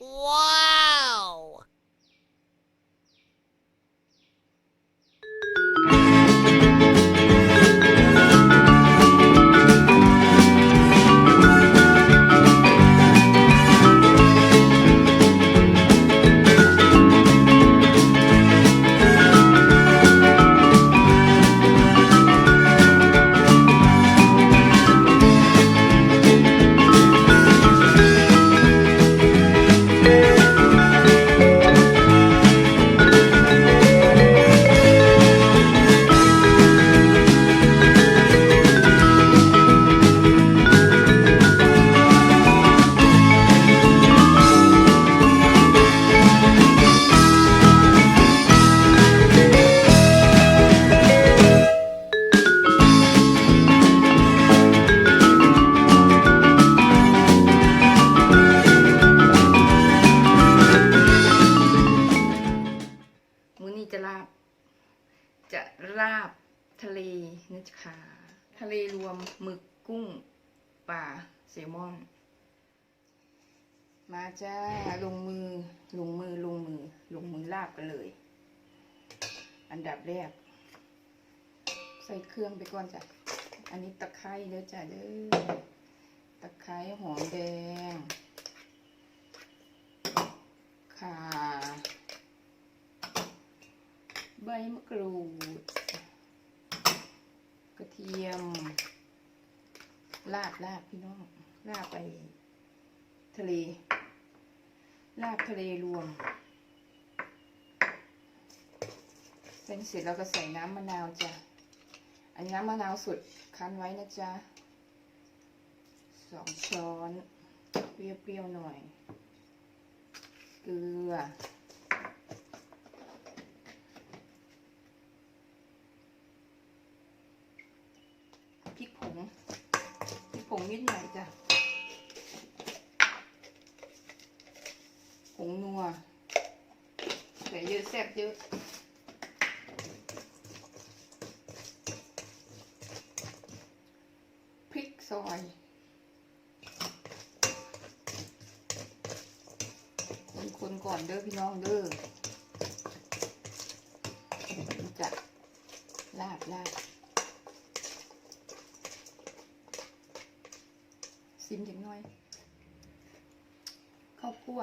Wow! วมหมึกกุ้งปลาแซลมอน มาจ้าลงมือลงมือลงมือลงมือลาบกันเลย อันดับแรก ใส่เครื่องไปก่อนจ้ะ อันนี้ตะไคร้เด้อจ้ะเด้อตะไคร้หอมแดงข่าใบมะกรูด กระเทียม ลาบลาบพี่น้องลาบไป ทะเล ลาบทะเลรวมเสร็จเสร็จแล้วก็ใส่น้ำมะนาวจ้ะ อันนี้น้ำมะนาวสุดคั้นไว้นะจ๊ะสองช้อน เปรี้ยวๆหน่อย เกลือ พริกผง พริก ผงนิดหน่อยจ้ะผงนัวใส่เยอะแซ่บเยอะพริกซอยคนๆก่อนเด้อพี่น้องเด้อจะลาบลาบ ซิมจังหน่อยข้าวคั่ว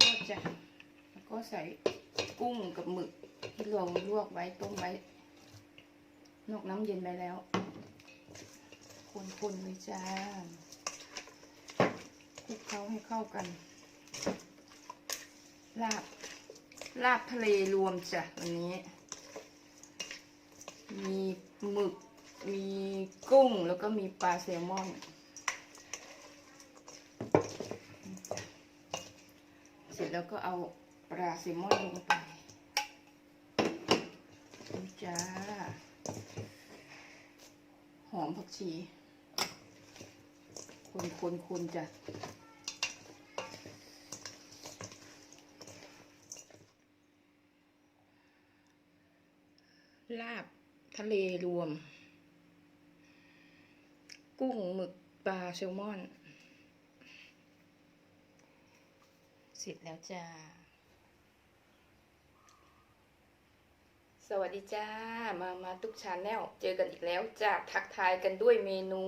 ข้าวคั่วจ้ะแล้วก็ใส่กุ้งกับหมึกที่เราลวกไว้ต้มไว้ นอกน้ำเย็นไปแล้ว คนๆเลยจ้าคลุกเคล้าให้เข้ากัน ลาบ ลาบทะเลรวมจ้ะวันนี้ มีหมึก มีกุ้งแล้วก็มีปลาแซลมอน เส ร็จแล้วก็เอาปลาแซลมอนลงไปจ้า หอมผักชี คนคนคนจ้ะลาบทะเลรวม กุ้งหมึกปลาแซลมอน เสร็จแล้วจ้า สวัสดีจ้า มามาทุกชาแนลเจอกันอีกแล้วจ้าทักทายกันด้วยเมนู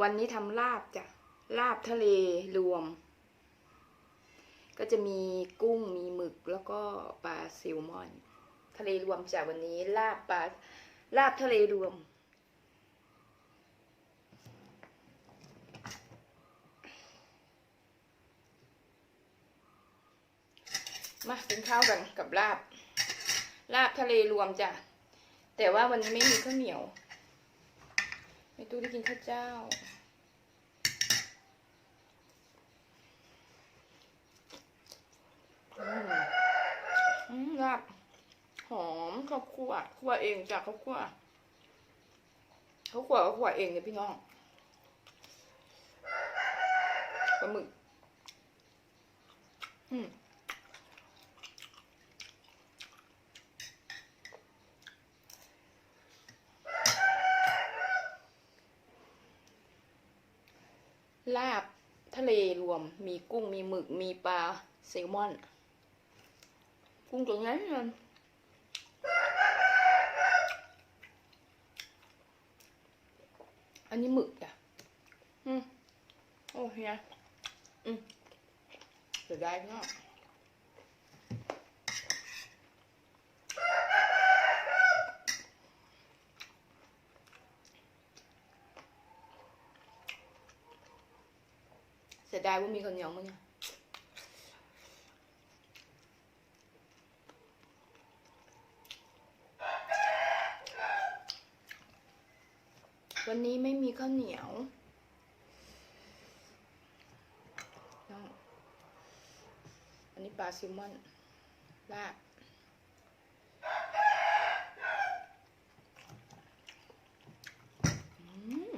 วันนี้ทำลาบจ้ะลาบทะเลรวม ก็จะมีกุ้งมีหมึกแล้วก็ปลาแซลมอน ทะเลรวมจ้ะวันนี้ลาบปลาลาบทะเลรวม มากินข้าวกันกับลาบ ลาบทะเลรวมจ้ะ แต่ว่าวันนี้ไม่มีข้าวเหนียว ไม่ตู้ได้กินข้าวเจ้า อืมลาบ หอมข้าวคั่วคั่วเองจ้ะข้าวคั่วข้าวคั่วก็คั่วเองเลยพี่น้องปลาหมึก อืม ลาบทะเลรวม มีกุ้งมีหมึกมีปลาแซลมอน กุ้งตัวนั้นมันอันนี้หมึกอะ อืม โอ้เฮียอืมเสียดายเนาะเสียดายว่ามีคนเหนียวมั้งเนี่ยวันนี้ไม่มีข้าวเหนียวอันนี้ปลาซิมอนลาบอืม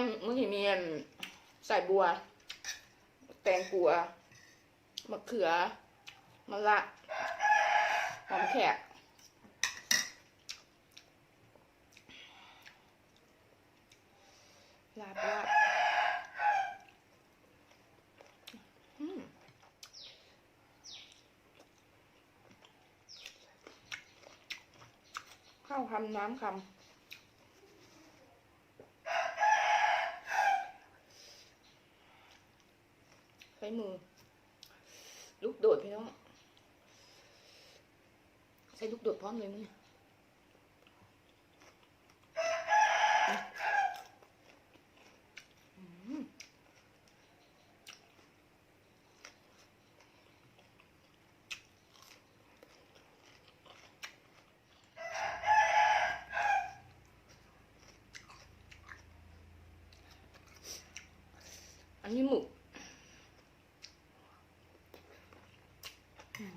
มมันจะมีอันใส่บัว แตงกัวมะเขือมะละหอมแขกลาบลาบข้าวคำน้ำคำ ใช้มือ ลูกโดดพี่น้อง ใช้ลูกโดดพร้อมเลยมั้ยอืมอันนี้หมึกอืม หอม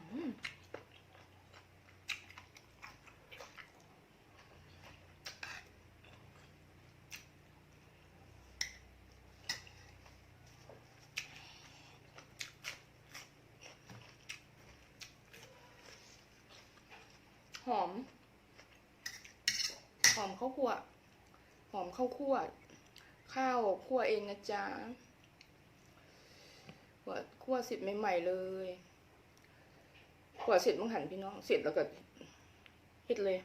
หอมข้าวคั่ว หอมข้าวคั่ว ข้าวคั่วเองนะจ๊ะคั่วคั่วสร็จใหม่ ๆ เลย คั่วเสร็จมังหันพี่น้อง เสร็จแล้วก็เฮ็ดเลย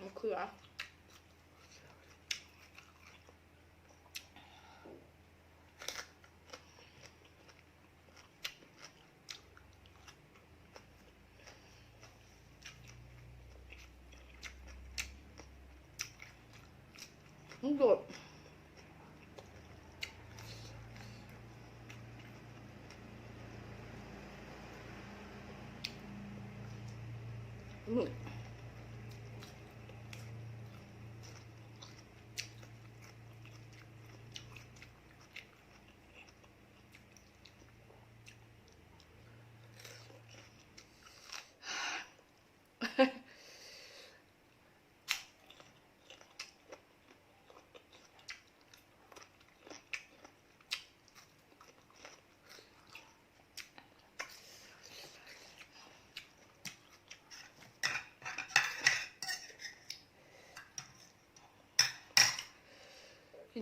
มะเขือลูกโดดหมึก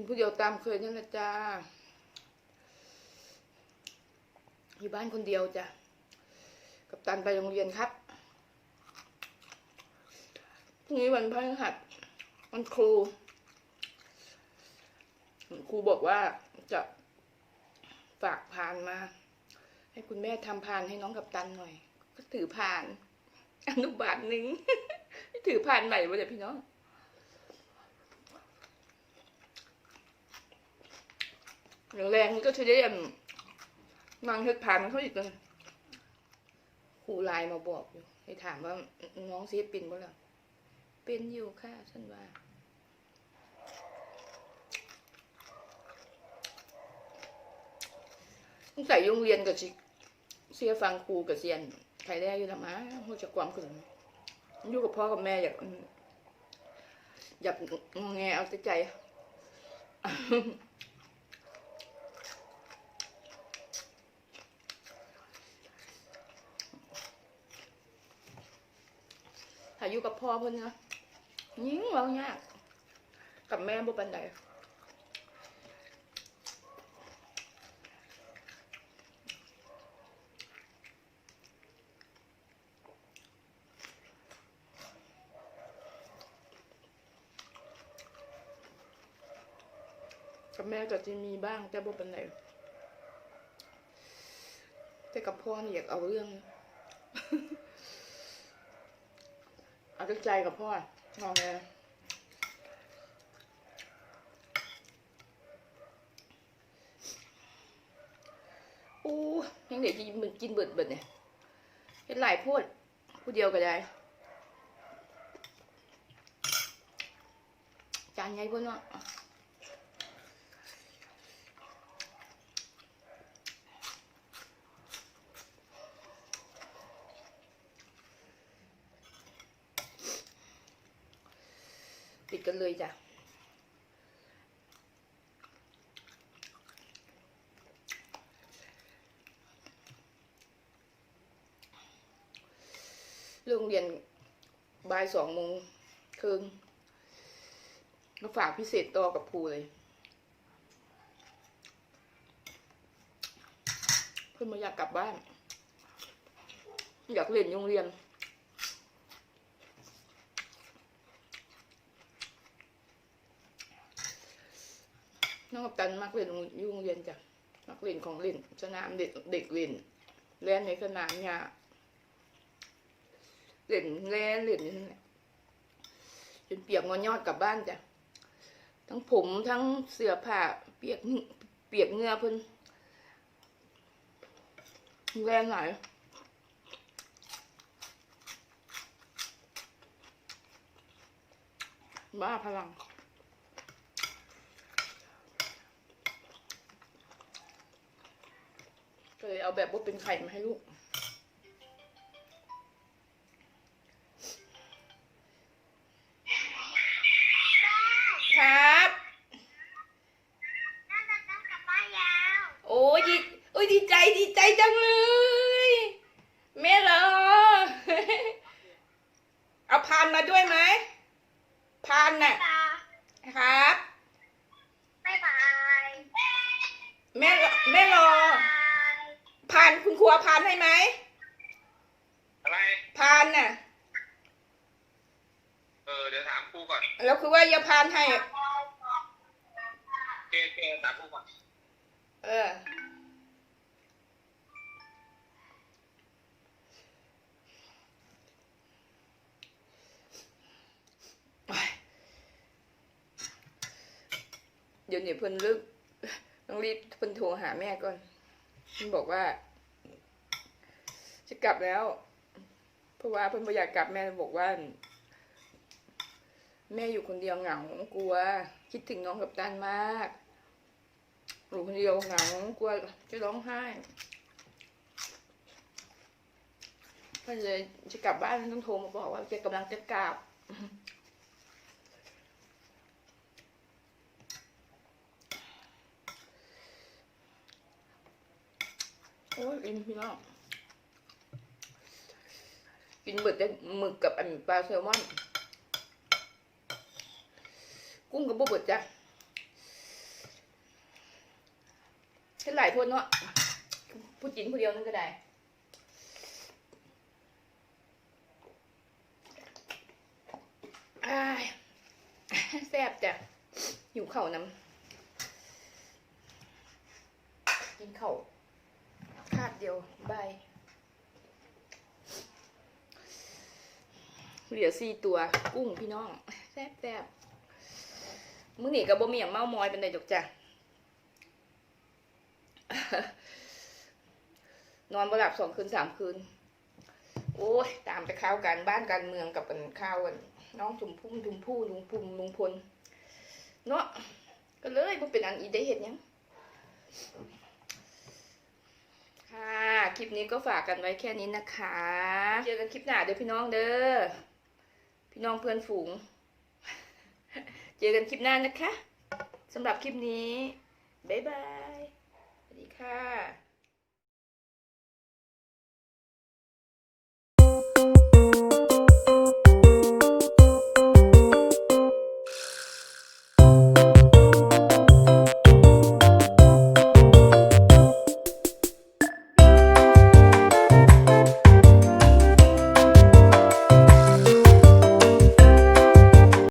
กินผู้เดียวตามเคยนั่นแหละจ้า อยู่บ้านคนเดียวจ้ะ กับตันไปโรงเรียนครับพรุ่งนี้วันพฤหัสวันครู ครูบอกว่าจะฝากพานมา ให้คุณแม่ทำพานให้น้องกับตันหน่อย ก็ถือพานอนุบาลหนึ่งถือพานใหม่มาเลยพี่น้อง อย่างแรงนี่ก็จะได้อันนางเฮ็ดผ่านเขาอีกเลยครูไลน์มาบอกอยู่ให้ถามว่าน้องซีเป็นบ่ล่ะเป็นอยู่ค่ะฉันว่าต้องใส่โรงเรียนกับสิเสียฟังครูกับเซียนใครได้อยู่ละมาหัวจะความขึ้นอยู่กับพ่อกับแม่อยากอยากงอแงเอาแต่ใจ อยู่กับพ่อเพิ่นนะยิ่งเว้ายากกับแม่บ่ปานใดกับแม่ก็จะมีบ้างแต่บ่ปานใดแต่กับพ่อนี่อยากเอาเรื่อง เอาใจกับพ่อมองแงอู้ยังเด็กกินบิดกินเบิดเบิดเนี่ยเห็นหลายพูดผู้เดียวก็ได้ จานใหญ่เพิ่นเนาะ ดกันเลยจ้ะโรงเรียนบ่ายสองโมงครึ่งมาฝากพิเศษต่อกับครูเลยเพื่อนมาอยากกลับบ้าน อยากเรียนโรงเรียน น้องกับตันมักเรียนอยู่โรงเรียนจ้ะมักเรียนของเล่น สนามเด็กเด็กเล่นเล่นในสนามหญ้าเล่นแล่นเล่นอยู่นั่นแหละจนเปียกงอนยอดกลับบ้านจ้ะทั้งผมทั้งเสื้อผ้าเปียกเปียกเงือเพิ่นแรงหน่อยบ้าพลัง ก็เล ยเอาแบบว่าเป็นไข่มาให้ลูก ครับน่าจะต้องกลับบ้านแล้วโอ้ยดีโอ้ยดีใจดีใจจังเลยแม่เหรอ เอาพานมาด้วยไหมพานน่ะตาครับ บ๊ายบาย แม่รอแม่รอบาย พานคุณครูเอาพานให้ไหมอะไร พานน่ะ เออ เดี๋ยวถามครูก่อนแล้วคือว่าอย่าพานให้เคเคถามครูก่อน เออ เดี๋ยวนี้เพิ่นลึกต้องรีบเพิ่นโทรหาแม่ก่อน เพิ่นบอกว่า จะกลับแล้ว เพราะว่าเพิ่นบ่อยากกลับแม่บอกว่า แม่อยู่คนเดียวเหงากลัว คิดถึงน้องกับตันมากอยู่คนเดียวเหงากลัวจะร้องไห้ก็เลยจะกลับบ้านต้องโทรมาบอกว่าแกกำลังจะกลับ โอ้ยกินพี่น้องกินเบิดได้หมึกกับอันปลาแซลมอน กุ้งกับบ่เบิดจ้ะเห็นหลายคนเนาะผู้จินผู้เดียวนั่นก็ได้อ้ายแซ่บจ้ะหิวเข่าน้ำกินเข่า เดียวบายเหลือสี่ตัวกุ้งพี่น้องแซ่บแซ่บมื้อนี้ก็บ่มีหยังเมามอยเป็นไดดอกจ้ะนอนบ่หลับสองคืนสามคืน โอ้ยตามไปข่าวการบ้านการเมืองกับเป็นข่าวกัน น้องชมพุ่มชมพู่ลุงปุ่มลุงพลเนาะก็เลยบ่เป็นอันอีได้เห็นยัง ค่ะ คลิปนี้ก็ฝากกันไว้แค่นี้นะคะ เจอกันคลิปหน้าเด้อพี่น้องเด้อ พี่น้องเพื่อนฝูง เจอกันคลิปหน้านะคะสำหรับคลิปนี้ บ๊ายบาย สวัสดีค่ะ